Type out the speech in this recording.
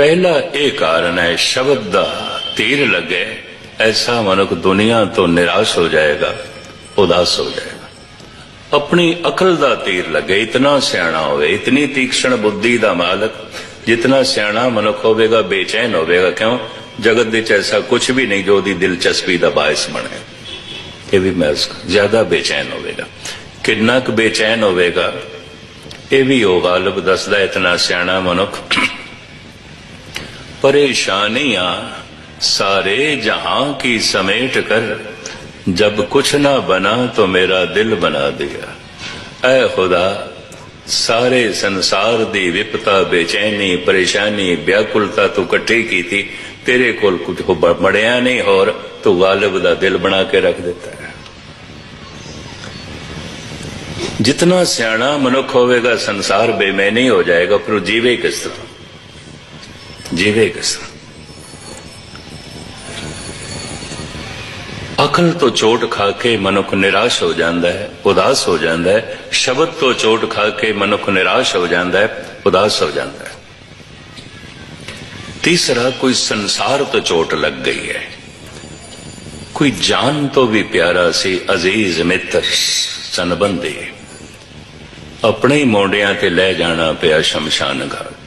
ਪਹਿਲਾ ਇਹ ਕਾਰਨ ਹੈ, ਸ਼ਬਦ ਦਾ ਤੀਰ ਲੱਗੇ, ਐਸਾ ਮਨੁੱਖ ਦੁਨੀਆ ਤੋਂ ਨਿਰਾਸ਼ ਹੋ ਜਾਏਗਾ, ਉਦਾਸ ਹੋ ਜਾਏਗਾ। ਆਪਣੀ ਅਕਲ ਦਾ ਤੀਰ ਲੱਗੇ, ਇਤਨਾ ਸਿਆਣਾ ਹੋਵੇ, ਇਤਨੀ ਤੀਕਸ਼ਣ ਬੁੱਧੀ ਦਾ ਮਾਲਕ, ਜਿਤਨਾ ਸਿਆਣਾ ਮਨੁੱਖ ਹੋਵੇਗਾ, ਬੇਚੈਨ ਹੋਵੇਗਾ, ਕਿਉਂ? ਜਗਤ ਵਿੱਚ ਐਸਾ ਕੁਝ ਵੀ ਨਹੀਂ ਜੋ ਉਹਦੀ ਦਿਲਚਸਪੀ ਦਾ ਬਾਇਸ ਬਣੇ। ਇਹ ਵੀ ਮੈਂ ਜ਼ਿਆਦਾ ਬੇਚੈਨ ਹੋਵੇਗਾ। ਕਿੰਨਾ ਕੁ ਬੇਚੈਨ ਹੋਵੇਗਾ, ਇਹ ਵੀ ਉਹ ਗਾਲਬ ਦੱਸਦਾ, ਇਤਨਾ ਸਿਆਣਾ ਮਨੁੱਖ परेशानियां सारे जहां की समेट कर जब कुछ ना बना तो मेरा दिल बना दिया ऐ खुदा ਸਾਰੇ ਸੰਸਾਰ ਦੀ ਵਿਪਤਾ ਬੇਚੈਨੀ ਪਰੇਸ਼ਾਨੀ ਵਿਆਕੁਲਤਾ ਤੂੰ ਇਕੱਠੀ ਕੀਤੀ ਤੇਰੇ ਕੋਲ ਕੁਝ ਮੜਿਆ ਨਹੀਂ ਹੋਰ ਤੂੰ ਗਾਲਿਬ ਦਾ ਦਿਲ ਬਣਾ ਕੇ ਰੱਖ ਦਿੱਤਾ ਹੈ ਜਿਤਨਾ ਸਿਆਣਾ ਮਨੁੱਖ ਹੋਵੇਗਾ ਸੰਸਾਰ ਬੇਮੈਨੀ ਹੋ ਜਾਏਗਾ ਪਰ ਉਹ ਜੀਵੇ ਕਿਸ ਤਰ੍ਹਾਂ ਜੀਵੇ ਕਿਸ ਅਕਲ ਤੋਂ ਚੋਟ ਖਾ ਕੇ ਮਨੁੱਖ ਨਿਰਾਸ਼ ਹੋ ਜਾਂਦਾ ਹੈ, ਉਦਾਸ ਹੋ ਜਾਂਦਾ ਹੈ, ਸ਼ਬਦ ਤੋਂ ਚੋਟ ਖਾ ਕੇ ਮਨੁੱਖ ਨਿਰਾਸ਼ ਹੋ ਜਾਂਦਾ ਹੈ, ਉਦਾਸ ਹੋ ਜਾਂਦਾ ਹੈ। ਤੀਸਰਾ, ਕੋਈ ਸੰਸਾਰ ਤੋਂ ਚੋਟ ਲੱਗ ਗਈ ਹੈ। ਕੋਈ ਜਾਨ ਤੋਂ ਵੀ ਪਿਆਰਾ ਸੀ, ਅਜ਼ੀਜ਼ ਮਿੱਤਰ, ਸੰਬੰਧੀ। ਆਪਣੇ ਹੀ ਮੋਢਿਆਂ ਤੇ ਲੈ ਜਾਣਾ ਪਿਆ ਸ਼ਮਸ਼ਾਨ ਘਾਟ